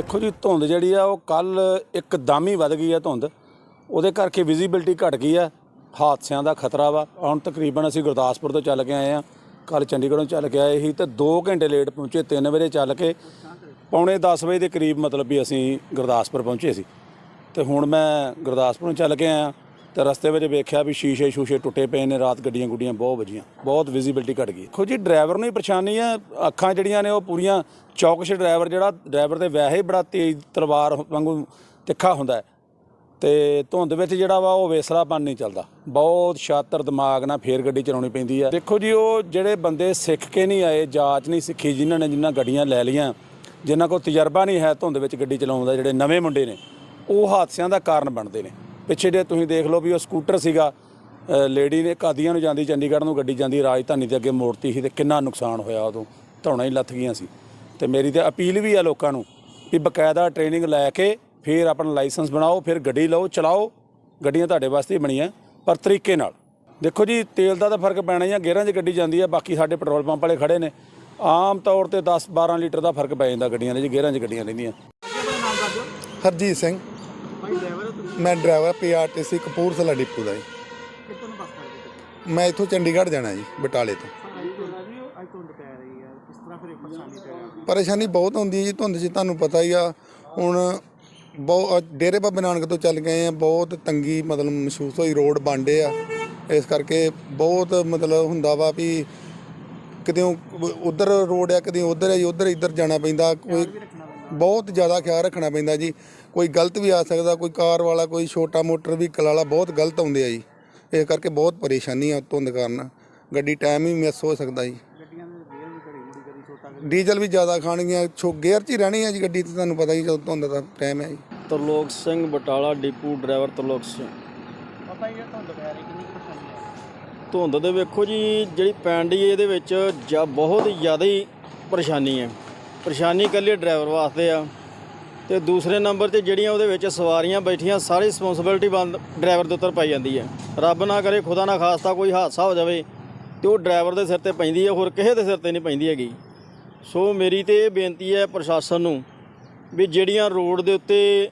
ਦੇਖੋ ਜੀ, ਧੁੰਦ ਜਿਹੜੀ ਆ, ਉਹ ਕੱਲ ਇੱਕਦਮ ਹੀ ਵੱਧ ਗਈ ਆ ਧੁੰਦ। ਉਹਦੇ ਕਰਕੇ ਵਿਜ਼ਿਬਿਲਟੀ ਘਟ ਗਈ ਆ। ਹਾਦਸਿਆਂ ਦਾ ਖਤਰਾ ਵਾ। ਹੁਣ ਤਕਰੀਬਨ ਅਸੀਂ ਗੁਰਦਾਸਪੁਰ ਤੋਂ ਚੱਲ ਕੇ ਆਏ ਆ। ਕੱਲ ਚੰਡੀਗੜ੍ਹੋਂ ਚੱਲ ਕੇ ਆਏ ਸੀ ਤੇ 2 ਘੰਟੇ ਲੇਟ ਪਹੁੰਚੇ 3 ਵਜੇ ਚੱਲ ਕੇ। ਪੌਣੇ 10 ਵਜੇ ਦੇ ਕਰੀਬ ਮਤਲਬ ਵੀ ਅਸੀਂ ਗੁਰਦਾਸਪੁਰ ਪਹੁੰਚੇ ਸੀ। ਤੇ ਹੁਣ ਮੈਂ ਗੁਰਦਾਸਪੁਰੋਂ ਚੱਲ ਕੇ ਆਇਆ। ਤੇ ਰਸਤੇ ਵਿੱਚ ਵੇਖਿਆ ਵੀ ਸ਼ੀਸ਼ੇ ਸ਼ੂਸ਼ੇ ਟੁੱਟੇ ਪਏ ਨੇ, ਰਾਤ ਗੱਡੀਆਂ ਗੁੱਡੀਆਂ ਬਹੁਤ ਵੱਜੀਆਂ, ਬਹੁਤ ਵਿਜ਼ਿਬਿਲਟੀ ਘਟ ਗਈ। ਦੇਖੋ ਜੀ ਡਰਾਈਵਰ ਨੂੰ ਹੀ ਪਰੇਸ਼ਾਨੀ ਹੈ ਅੱਖਾਂ ਜਿਹੜੀਆਂ ਨੇ ਉਹ ਪੂਰੀਆਂ ਚੌਕਸ਼ ਡਰਾਈਵਰ ਜਿਹੜਾ ਡਰਾਈਵਰ ਦੇ ਵੈਸੇ ਹੀ ਬੜਾ ਤੇਜ਼ ਤਲਵਾਰ ਵਾਂਗੂ ਤਿੱਖਾ ਹੁੰਦਾ ਹੈ। ਤੇ ਧੁੰਦ ਵਿੱਚ ਜਿਹੜਾ ਵਾ ਉਹ ਵੇਸਲਾਪਨ ਨਹੀਂ ਚੱਲਦਾ। ਬਹੁਤ ਸ਼ਾਤਰ ਦਿਮਾਗ ਨਾਲ ਫੇਰ ਗੱਡੀ ਚਲਾਉਣੀ ਪੈਂਦੀ ਹੈ ਦੇਖੋ ਜੀ, ਉਹ ਜਿਹੜੇ ਬੰਦੇ ਸਿੱਖ ਕੇ ਨਹੀਂ ਆਏ, ਜਾਂਚ ਨਹੀਂ ਸਿੱਖੀ ਜਿਨ੍ਹਾਂ ਨੇ ਜਿਨ੍ਹਾਂ ਗੱਡੀਆਂ ਲੈ ਲਈਆਂ, ਜਿਨ੍ਹਾਂ ਕੋਲ ਤਜਰਬਾ ਨਹੀਂ ਹੈ ਧੁੰਦ ਵਿੱਚ ਗੱਡੀ ਚਲਾਉਣ ਦਾ, ਜਿਹੜੇ ਨਵੇਂ ਮੁੰਡੇ ਨੇ, ਉਹ ਹਾਦਸਿਆਂ ਦਾ ਕਾਰਨ ਬਣਦੇ ਨੇ। ਪਿੱਛੇ ਜੇ ਤੁਸੀਂ ਦੇਖ ਲਓ ਵੀ ਉਹ ਸਕੂਟਰ ਸੀਗਾ ਲੇਡੀ ਨੇ ਕਾਦੀਆਂ ਨੂੰ ਜਾਂਦੀ ਚੰਡੀਗੜ੍ਹ ਨੂੰ, ਗੱਡੀ ਜਾਂਦੀ ਰਾਜਧਾਨੀ ਦੇ ਅੱਗੇ ਮੋੜਤੀ ਸੀ ਤੇ ਕਿੰਨਾ ਨੁਕਸਾਨ ਹੋਇਆ ਉਦੋਂ, ਧੌਣਾ ਹੀ ਲੱਥ ਗਈਆਂ ਸੀ। ਤੇ ਮੇਰੀ ਤੇ ਅਪੀਲ ਵੀ ਆ ਲੋਕਾਂ ਨੂੰ ਵੀ ਬਕਾਇਦਾ ਟ੍ਰੇਨਿੰਗ ਲੈ ਕੇ ਫਿਰ ਆਪਣਾ ਲਾਇਸੈਂਸ ਬਣਾਓ, ਫਿਰ ਗੱਡੀ ਲਓ, ਚਲਾਓ, ਗੱਡੀਆਂ ਤੁਹਾਡੇ ਵਾਸਤੇ ਬਣੀਆਂ, ਪਰ ਤਰੀਕੇ ਨਾਲ। ਦੇਖੋ ਜੀ, ਤੇਲ ਦਾ ਤਾਂ ਫ਼ਰਕ ਪੈਣਾ ਹੀ ਆ ਗੇਅਰਾਂ 'ਚ ਗੱਡੀ ਜਾਂਦੀ ਹੈ ਬਾਕੀ ਸਾਡੇ ਪੈਟਰੋਲ ਪੰਪ ਵਾਲੇ ਖੜੇ ਨੇ। ਆਮ ਤੌਰ ਤੇ 10 12 ਲੀਟਰ ਦਾ ਫ਼ਰਕ ਪੈ ਜਾਂਦਾ ਗੱਡੀਆਂ ਦੇ ਜੀ ਗੇਅਰਾਂ 'ਚ ਗੱਡੀਆਂ ਰਹਿੰਦੀਆਂ। ਹਰਜੀਤ ਸਿੰਘ। ਮੈਂ ਡਰਾਈਵਰ ਪੀਆਰਟੀਸੀ ਕਪੂਰਥਲਾ ਡਿਪੂ ਦਾ ਜੀ। ਮੈਂ ਇੱਥੋਂ ਚੰਡੀਗੜ੍ਹ ਜਾਣਾ ਜੀ ਬਟਾਲੇ ਤੋਂ। ਪਰੇਸ਼ਾਨੀ ਬਹੁਤ ਹੁੰਦੀ ਹੈ ਜੀ ਧੁੰਦ 'ਚ ਤੁਹਾਨੂੰ ਪਤਾ ਹੀ ਆ। ਹੁਣ ਬਹੁਤ ਡੇਰੇ ਬਾਬੇ ਨਾਨਕ ਤੋਂ ਚੱਲ ਗਏ ਆ ਬਹੁਤ ਤੰਗੀ ਮਤਲਬ ਮਹਿਸੂਸ ਹੋਈ ਰੋਡ ਬਾਂਡੇ ਆ। ਇਸ ਕਰਕੇ ਬਹੁਤ ਮਤਲਬ ਹੁੰਦਾ ਵਾ ਵੀ ਕਿਤੇ ਉਧਰ ਰੋਡ ਆ ਕਦੇ ਉਧਰ ਹੈ ਜੀ ਉਧਰ ਇੱਧਰ ਜਾਣਾ ਪੈਂਦਾ ਕੋਈ ਬਹੁਤ ਜ਼ਿਆਦਾ ਖਿਆਲ ਰੱਖਣਾ ਪੈਂਦਾ ਜੀ। ਕੋਈ ਗਲਤ ਵੀ ਆ ਸਕਦਾ ਕੋਈ ਕਾਰ ਵਾਲਾ ਕੋਈ ਛੋਟਾ ਮੋਟਰ ਵਹੀਕਲ ਵਾਲਾ ਬਹੁਤ ਗਲਤ ਆਉਂਦੇ ਆ ਜੀ। ਇਸ ਕਰਕੇ ਬਹੁਤ ਪਰੇਸ਼ਾਨੀ ਆ ਧੁੰਦ ਕਾਰਨ। ਗੱਡੀ ਟਾਈਮ ਵੀ ਮਿਸ ਹੋ ਸਕਦਾ ਜੀ। ਡੀਜ਼ਲ ਵੀ ਜ਼ਿਆਦਾ ਖਾਣਗੀਆਂ। ਛੋ ਗੇਅਰ 'ਚ ਹੀ ਰਹਿਣੀ ਹੈ ਜੀ ਗੱਡੀ ਤੇ ਤੁਹਾਨੂੰ ਪਤਾ ਹੀ ਜਦੋਂ ਧੁੰਦ ਦਾ ਟਾਈਮ ਹੈ ਜੀ। Tarlok Singh Batala depot driver Tarlok Singh. ਧੁੰਦ ਦੇ ਵੇਖੋ ਜੀ ਜਿਹੜੀ ਪੈਣ ਹੈ ਇਹਦੇ ਵਿੱਚ ਜਾਂ ਬਹੁਤ ਜ਼ਿਆਦਾ ਹੀ ਪਰੇਸ਼ਾਨੀ ਹੈ ਪਰੇਸ਼ਾਨੀ ਇਕੱਲੇ ਡਰਾਈਵਰ ਵਾਸਤੇ ਆ। ਤੇ ਦੂਸਰੇ ਨੰਬਰ ਤੇ ਜਿਹੜੀਆਂ ਉਹਦੇ ਵਿੱਚ ਸਵਾਰੀਆਂ ਬੈਠੀਆਂ, ਸਾਰੀ ਰਿਸਪੌਂਸਿਬਿਲਟੀ ਬੰਦ ਡਰਾਈਵਰ ਦੇ ਉੱਤੇ ਪਾਈ ਜਾਂਦੀ ਹੈ ਰੱਬ ਨਾ ਕਰੇ, ਖੁਦਾ ਨਾ ਖਾਸਤਾ ਕੋਈ ਹਾਦਸਾ ਹੋ ਜਾਵੇ ਤੇ ਉਹ ਡਰਾਈਵਰ ਦੇ ਸਿਰ ਤੇ ਪੈਂਦੀ ਹੈ ਹੋਰ ਕਿਸੇ ਦੇ ਸਿਰ ਤੇ ਨਹੀਂ ਪੈਂਦੀ ਹੈਗੀ। ਸੋ ਮੇਰੀ ਤੇ ਇਹ ਬੇਨਤੀ ਹੈ ਪ੍ਰਸ਼ਾਸਨ ਨੂੰ ਵੀ ਜਿਹੜੀਆਂ ਰੋਡ ਦੇ ਉੱਤੇ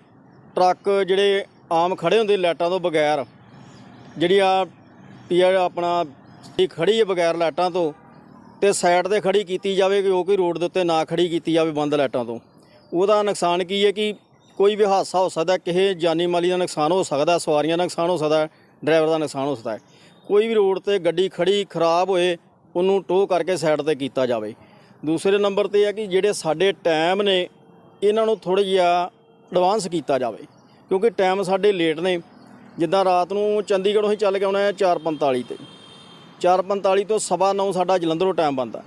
ਟਰੱਕ ਜਿਹੜੇ ਆਮ ਖੜੇ ਹੁੰਦੇ ਲਾਈਟਾਂ ਤੋਂ ਬਗੈਰ, ਜਿਹੜੀ ਆ ਪੀਆ ਆਪਣਾ ਇਹ ਖੜੀ ਹੈ ਬਗੈਰ ਲਾਈਟਾਂ ਤੋਂ ਤੇ ਸਾਈਡ ਤੇ ਖੜੀ ਕੀਤੀ ਜਾਵੇ ਕਿ ਉਹ ਕੋਈ ਰੋਡ ਦੇ ਉੱਤੇ ਨਾ ਖੜੀ ਕੀਤੀ ਜਾਵੇ ਬੰਦ ਲਾਈਟਾਂ ਤੋਂ। ਉਹਦਾ ਨੁਕਸਾਨ ਕੀ ਹੈ ਕਿ ਕੋਈ ਵੀ ਹਾਦਸਾ ਹੋ ਸਕਦਾ ਕਿਸੇ ਜਾਨੀ ਮਾਲੀ ਦਾ ਨੁਕਸਾਨ ਹੋ ਸਕਦਾ ਸਵਾਰੀਆਂ ਦਾ ਨੁਕਸਾਨ ਹੋ ਸਕਦਾ ਡਰਾਈਵਰ ਦਾ ਨੁਕਸਾਨ ਹੋ ਸਕਦਾ ਕੋਈ ਵੀ ਰੋਡ ਤੇ ਗੱਡੀ ਖੜੀ ਖਰਾਬ ਹੋਏ, ਉਹਨੂੰ ਟੋ ਕਰਕੇ ਸਾਈਡ ਤੇ ਕੀਤਾ ਜਾਵੇ। ਦੂਸਰੇ ਨੰਬਰ ਤੇ ਹੈ ਕਿ ਜਿਹੜੇ ਸਾਡੇ ਟਾਈਮ ਨੇ, ਇਹਨਾਂ ਨੂੰ ਥੋੜ੍ਹਾ ਜਿਹਾ ਐਡਵਾਂਸ ਕੀਤਾ ਜਾਵੇ, ਕਿਉਂਕਿ ਟਾਈਮ ਸਾਡੇ ਲੇਟ ਨੇ। ਜਿੱਦਾਂ ਰਾਤ ਨੂੰ ਚੰਡੀਗੜ੍ਹੋਂ ਹੀ ਚੱਲ ਕੇ ਆਉਣਾ ਹੈ 4:45 ਤੇ। 4:45 ਤੋਂ ਸਵਾ ਨੌ ਸਾਡਾ ਜਲੰਧਰੋਂ ਟਾਈਮ ਬਣਦਾ।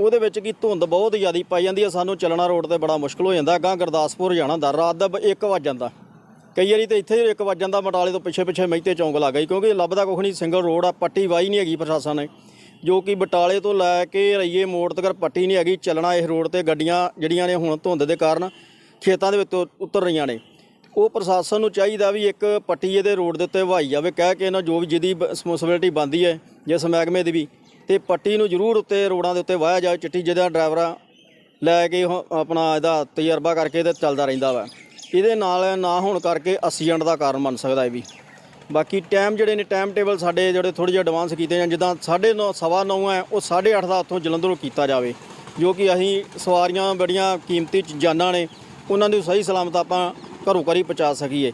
ਉਹਦੇ ਵਿੱਚ ਕੀ ਧੁੰਦ ਬਹੁਤ ਜ਼ਿਆਦਾ ਪਾਈ ਜਾਂਦੀ ਹੈ, ਸਾਨੂੰ ਚੱਲਣਾ ਰੋਡ ਤੇ ਬੜਾ ਮੁਸ਼ਕਲ ਹੋ ਜਾਂਦਾ। ਗਾਂ ਗੁਰਦਾਸਪੁਰ ਜਾਣਾ ਹੁੰਦਾ, ਰਾਤ ਦਾ 1 ਵਜ ਜਾਂਦਾ। ਕਈ ਵਾਰੀ ਤਾਂ ਇੱਥੇ 1 ਵਜ ਜਾਂਦਾ, ਬਟਾਲੇ ਤੋਂ ਪਿੱਛੇ ਪਿੱਛੇ ਮਹਿਤੇ ਚੌਂਕ ਲੱਗ ਗਈ ਕਿਉਂਕਿ ਲੱਭਦਾ ਕੁਛ ਨਹੀਂ ਸਿੰਗਲ ਰੋਡ ਆ, ਪੱਟੀ ਵਾਈ ਨਹੀਂ ਹੈਗੀ ਪ੍ਰਸ਼ਾਸਨ ਨੇ, ਜੋ ਕਿ ਬਟਾਲੇ ਤੋਂ ਲੈ ਕੇ ਰਈਏ ਮੋੜ ਤੱਕ ਪੱਟੀ ਨਹੀਂ ਹੈਗੀ, ਚੱਲਣਾ ਇਸ ਰੋਡ ਤੇ ਗੱਡੀਆਂ ਜਿਹੜੀਆਂ ਨੇ ਹੁਣ ਧੁੰਦ ਦੇ ਕਾਰਨ ਖੇਤਾਂ ਦੇ ਵਿੱਚੋਂ ਉਤਰ ਰਹੀਆਂ ਨੇ। ਉਹ ਪ੍ਰਸ਼ਾਸਨ ਨੂੰ ਚਾਹੀਦਾ ਵੀ ਇੱਕ ਪੱਟੀ ਇਹਦੇ ਰੋਡ ਦੇ ਉੱਤੇ ਵਹਾਈ ਜਾਵੇ, ਕਹਿ ਕੇ ਇਹਨਾਂ ਜੋ ਵੀ ਜਿਹਦੀ ਰਿਸਪੌਂਸਿਬਿਲਟੀ ਬਣਦੀ ਹੈ ਜਿਸ ਮਹਿਕਮੇ ਦੀ ਵੀ, ਤੇ ਪੱਟੀ ਨੂੰ ਜ਼ਰੂਰ ਉੱਤੇ ਰੋਡਾਂ ਦੇ ਉੱਤੇ ਵਾਹਿਆ ਜਾਵੇ, ਚਿੱਟੀ ਜਿਹਦਾ ਡਰਾਈਵਰਾਂ ਲੈ ਕੇ ਉਹ ਆਪਣਾ ਇਹਦਾ ਤਜਰਬਾ ਕਰਕੇ ਤੇ ਚੱਲਦਾ ਰਹਿੰਦਾ ਵਾ। ਇਹਦੇ ਨਾਲ ਨਾ ਹੋਣ ਕਰਕੇ ਐਕਸੀਡੈਂਟ ਦਾ ਕਾਰਨ ਬਣ ਸਕਦਾ ਇਹ ਵੀ। ਬਾਕੀ ਟਾਈਮ ਜਿਹੜੇ ਨੇ, ਟਾਈਮ ਟੇਬਲ ਸਾਡੇ ਜਿਹੜੇ ਥੋੜੇ ਜਿਹਾ ਐਡਵਾਂਸ ਕੀਤੇ ਜਾਣ, ਜਿੱਦਾਂ 9:30 ਸਵਾ ਨੌ ਹੈ, ਉਹ 8:30 ਦਾ ਉੱਥੋਂ ਜਲੰਧਰੋਂ ਕੀਤਾ ਜਾਵੇ, ਜੋ ਕਿ ਅਸੀਂ ਸਵਾਰੀਆਂ ਬੜੀਆਂ ਕੀਮਤੀ ਜਾਨਾਂ ਨੇ, ਉਹਨਾਂ ਨੂੰ ਸਹੀ ਸਲਾਮਤ ਆਪਾਂ ਘਰੋਂ ਘਰੀ ਪਹੁੰਚਾ ਸਕੀਏ।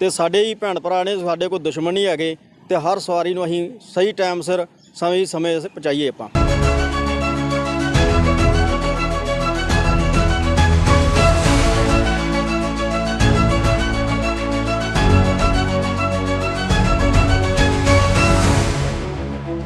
ਤੇ ਸਾਡੇ ਹੀ ਭੈਣ ਭਰਾ ਨੇ, ਸਾਡੇ ਕੋਈ ਦੁਸ਼ਮਣ ਨਹੀਂ ਹੈਗੇ ਤੇ ਹਰ ਸਵਾਰੀ ਨੂੰ ਅਸੀਂ ਸਹੀ ਟਾਈਮ ਸਿਰ ਸਮੇਂ ਸਮੇਂ ਪਹੁੰਚਾਈਏ ਆਪਾਂ।